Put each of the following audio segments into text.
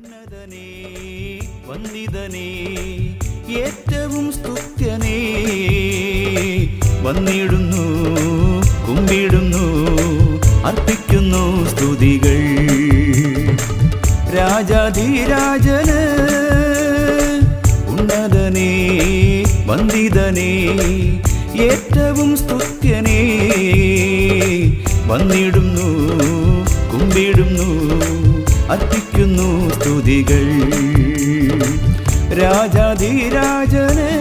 ഉന്നതനേ വന്ദിതനേ ഏറ്റവും സ്തുത്യനേ. വന്നിടുന്നു കുമ്പിടുന്നു അർപ്പിക്കുന്നു സ്തുതികൾ. രാജാധിരാജന് ഉന്നതനേ വന്ദിതനേ ഏറ്റവും സ്തുത്യനേ. വന്നിടുന്നു കുമ്പിടുന്നു അർപ്പിക്കുന്നു സ്തുതികൾ രാജാധിരാജനെ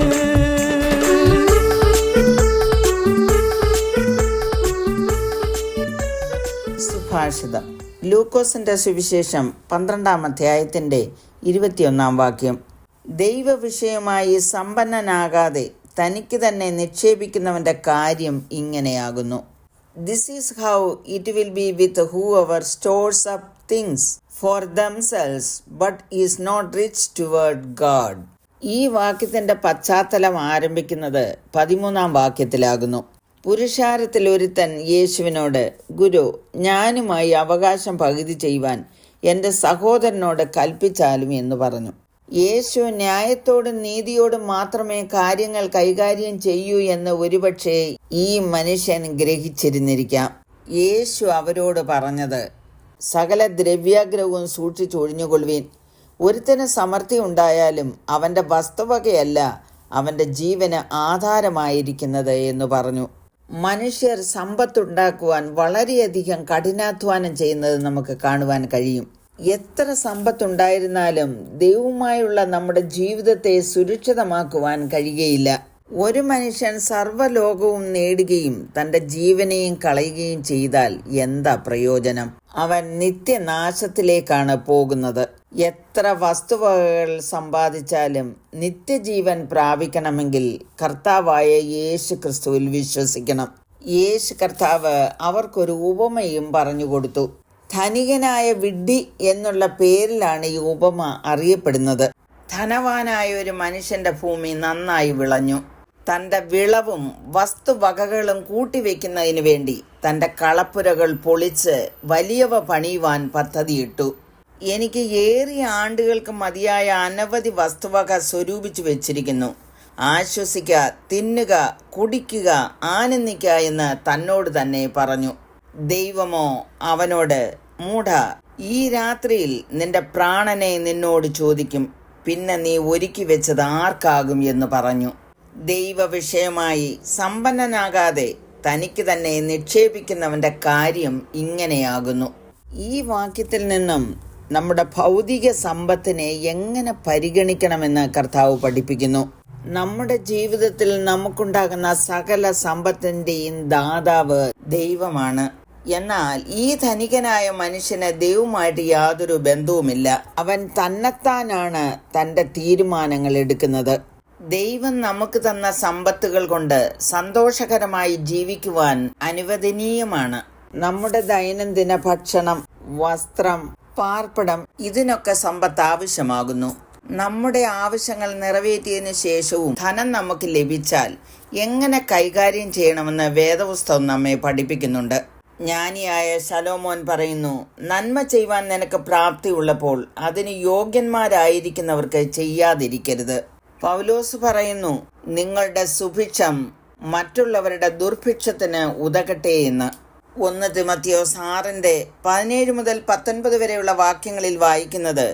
സുഭാഷിതം. ലൂക്കോസിന്റെ സുവിശേഷം പന്ത്രണ്ടാം അധ്യായത്തിന്റെ ഇരുപത്തിയൊന്നാം വാക്യം. ദൈവവിഷയമായി സമ്പന്നനാകാതെ തനിക്ക് തന്നെ നിക്ഷേപിക്കുന്നവന്റെ കാര്യം ഇങ്ങനെയാകുന്നു. This is how it will be with whoever stores up things for themselves but is not rich toward God. ഈ വാക്യത്തിന്റെ പശ്ചാത്തലം ആരംഭിക്കുന്നത് പതിമൂന്നാം വാക്യത്തിലാകുന്നു പുരുഷാരത്തിൽ ഒരുത്തൻ യേശുവിനോട് ഗുരു ഞാനുമായി അവകാശം പകുതി ചെയ്യുവാൻ എന്റെ സഹോദരനോട് കൽപ്പിച്ചാലും എന്ന് പറഞ്ഞു യേശു ന്യായത്തോടും നീതിയോടും മാത്രമേ കാര്യങ്ങൾ കൈകാര്യം ചെയ്യൂ എന്ന് ഒരുപക്ഷെ ഈ മനുഷ്യൻ ഗ്രഹിച്ചിരുന്നിരിക്കാം. യേശു അവരോട് പറഞ്ഞത് സകല ദ്രവ്യാഗ്രഹവും സൂക്ഷിച്ചൊഴിഞ്ഞുകൊള്ളുവീൻ ഒരുത്തിന് സമൃദ്ധി ഉണ്ടായാലും അവന്റെ വസ്തുവകയല്ല അവന്റെ ജീവന് ആധാരമായിരിക്കുന്നത് എന്ന് പറഞ്ഞു. മനുഷ്യർ സമ്പത്തുണ്ടാക്കുവാൻ വളരെയധികം കഠിനാധ്വാനം ചെയ്യുന്നത് നമുക്ക് കാണുവാൻ കഴിയും. എത്ര സമ്പത്തുണ്ടായിരുന്നാലും ദൈവവുമായുള്ള നമ്മുടെ ജീവിതത്തെ സുരക്ഷിതമാക്കുവാൻ കഴിയുകയില്ല. ഒരു മനുഷ്യൻ സർവലോകവും നേടുകയും തന്റെ ജീവനെയും കളയുകയും ചെയ്താൽ എന്താ പ്രയോജനം? അവൻ നിത്യനാശത്തിലേക്കാണ് പോകുന്നത്. എത്ര വസ്തുവകകൾ സമ്പാദിച്ചാലും നിത്യജീവൻ പ്രാപിക്കണമെങ്കിൽ കർത്താവായ യേശു ക്രിസ്തുവിൽ വിശ്വസിക്കണം. യേശു കർത്താവ് അവർക്കൊരു ഉപമയും പറഞ്ഞു കൊടുത്തു. ധനികനായ വിഡ്ഢി എന്നുള്ള പേരിലാണ് ഈ ഉപമ അറിയപ്പെടുന്നത്. ധനവാനായ ഒരു മനുഷ്യന്റെ ഭൂമി നന്നായി വിളഞ്ഞു. തന്റെ വിളവും വസ്തുവകകളും കൂട്ടിവെക്കുന്നതിന് വേണ്ടി തന്റെ കളപ്പുരകൾ പൊളിച്ച് വലിയവ പണിയുവാൻ പദ്ധതിയിട്ടു. എനിക്ക് ഏറിയ ആണ്ടുകൾക്ക് മതിയായ അനവധി വസ്തുവക സ്വരൂപിച്ചു വെച്ചിരിക്കുന്നു. ആശ്വസിക്കുക തിന്നുക കുടിക്കുക ആനന്ദിക്കുക എന്ന് തന്നോട് തന്നെ പറഞ്ഞു. ദൈവമോ അവനോട് മൂഢ ഈ രാത്രിയിൽ നിന്റെ പ്രാണനെ നിന്നോട് ചോദിക്കും പിന്നെ നീ ഒരുക്കി വെച്ചത് ആർക്കാകും എന്ന് പറഞ്ഞു. ദൈവ വിഷയമായി സമ്പന്നനാകാതെ തനിക്ക് തന്നെ നിക്ഷേപിക്കുന്നവന്റെ കാര്യം ഇങ്ങനെയാകുന്നു. ഈ വാക്യത്തിൽ നിന്നും നമ്മുടെ ഭൗതിക സമ്പത്തിനെ എങ്ങനെ പരിഗണിക്കണമെന്ന് കർത്താവ് പഠിപ്പിക്കുന്നു. നമ്മുടെ ജീവിതത്തിൽ നമുക്കുണ്ടാകുന്ന സകല സമ്പത്തിന്റെയും ദാതാവ് ദൈവമാണ്. എന്നാൽ ഈ ധനികനായ മനുഷ്യന് ദൈവമായിട്ട് യാതൊരു ബന്ധവുമില്ല. അവൻ തന്നെത്താനാണ് തന്റെ തീരുമാനങ്ങൾ എടുക്കുന്നത്. ദൈവം നമുക്ക് തന്ന സമ്പത്തുകൾ കൊണ്ട് സന്തോഷകരമായി ജീവിക്കുവാൻ അനുവദനീയമാണ്. നമ്മുടെ ദൈനംദിന ഭക്ഷണം വസ്ത്രം പാർപ്പിടം ഇതിനൊക്കെ സമ്പത്ത് ആവശ്യമാകുന്നു. നമ്മുടെ ആവശ്യങ്ങൾ നിറവേറ്റിയതിനു ശേഷവും ധനം നമുക്ക് ലഭിച്ചാൽ എങ്ങനെ കൈകാര്യം ചെയ്യണമെന്ന് വേദപുസ്തകം നമ്മെ പഠിപ്പിക്കുന്നുണ്ട്. ജ്ഞാനിയായ ശലോമോൻ പറയുന്നു നന്മ ചെയ്യുവാൻ നിനക്ക് പ്രാപ്തി ഉള്ളപ്പോൾ അതിന് യോഗ്യന്മാരായിരിക്കുന്നവർക്ക് ചെയ്യാതിരിക്കരുത്. പൗലോസ് പറയുന്നു നിങ്ങളുടെ സുഭിക്ഷം മറ്റുള്ളവരുടെ ദുർഭിക്ഷത്തിന് ഉതകട്ടെ എന്ന്. ഒന്ന് തിമത്തിയോസ് ആറിന്റെ പതിനേഴ് മുതൽ പത്തൊൻപത് വരെയുള്ള വാക്യങ്ങളിൽ വായിക്കുന്നത്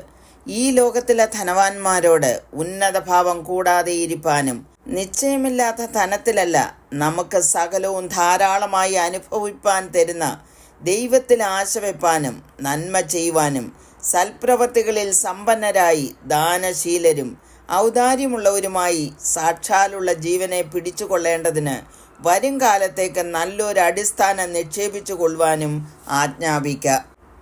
ഈ ലോകത്തിലെ ധനവാന്മാരോട് ഉന്നത ഭാവം കൂടാതെ ഇരിപ്പാനും നിശ്ചയമില്ലാത്ത ധനത്തിലല്ല നമുക്ക് സകലവും ധാരാളമായി അനുഭവിപ്പാൻ തരുന്ന ദൈവത്തിൽ ആശ വെപ്പാനും നന്മ ചെയ്യുവാനും സൽപ്രവർത്തികളിൽ സമ്പന്നരായി ദാനശീലരും ഔദാര്യമുള്ളവരുമായി സാക്ഷാലുള്ള ജീവനെ പിടിച്ചുകൊള്ളേണ്ടതിന് വരും കാലത്തേക്ക് നല്ലൊരു അടിസ്ഥാനം നിക്ഷേപിച്ചു കൊള്ളുവാനും ആജ്ഞാപിക്ക.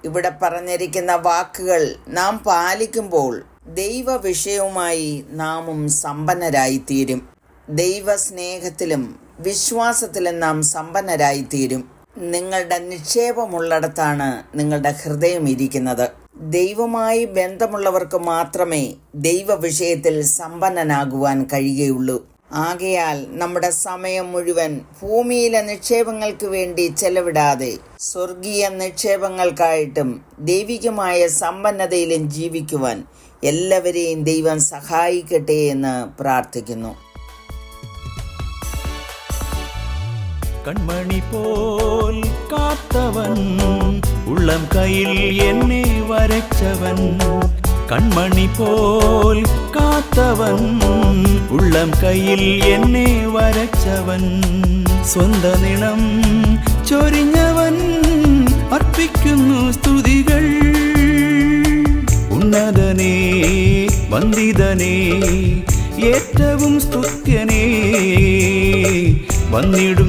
ഇവിടെ പറഞ്ഞിരിക്കുന്ന വാക്കുകൾ നാം പാലിക്കുമ്പോൾ ദൈവ വിഷയവുമായി നാമും സമ്പന്നരായിത്തീരും. ദൈവസ്നേഹത്തിലും വിശ്വാസത്തിലും നാം സമ്പന്നരായിത്തീരും. നിങ്ങളുടെ നിക്ഷേപമുള്ളിടത്താണ് നിങ്ങളുടെ ഹൃദയം ഇരിക്കുന്നത്. ദൈവമായി ബന്ധമുള്ളവർക്ക് മാത്രമേ ദൈവ വിഷയത്തിൽ സമ്പന്നനാകുവാൻ കഴിയുകയുള്ളൂ. ആകയാൽ നമ്മുടെ സമയം മുഴുവൻ ഭൂമിയിലെ നിക്ഷേപങ്ങൾക്ക് വേണ്ടി ചെലവിടാതെ സ്വർഗീയ നിക്ഷേപങ്ങൾക്കായിട്ടും ദൈവികമായ സമ്പന്നതയിലും ജീവിക്കുവാൻ എല്ലാവരെയും ദൈവം സഹായിക്കട്ടെ എന്ന് പ്രാർത്ഥിക്കുന്നു. കൺമണി പോൽ കാത്തവൻ ഉള്ളം കയ്യിൽ എന്നെ വരച്ചവൻ കൺമണി പോൽ കാത്തവൻ ഉള്ളം കയ്യിൽ എന്നെ വരച്ചവൻ സ്വന്ത നിണം ചൊരിഞ്ഞവൻ അർപ്പിക്കുന്നു സ്തുതികൾ ഉന്നതനേ വന്ദിതനേ ഏറ്റവും സ്തുത്യനേ വന്നിടുന്നു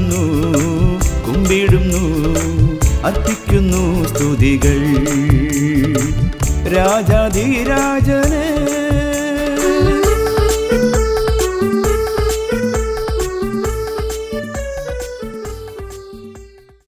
രാജാധിരാജനേ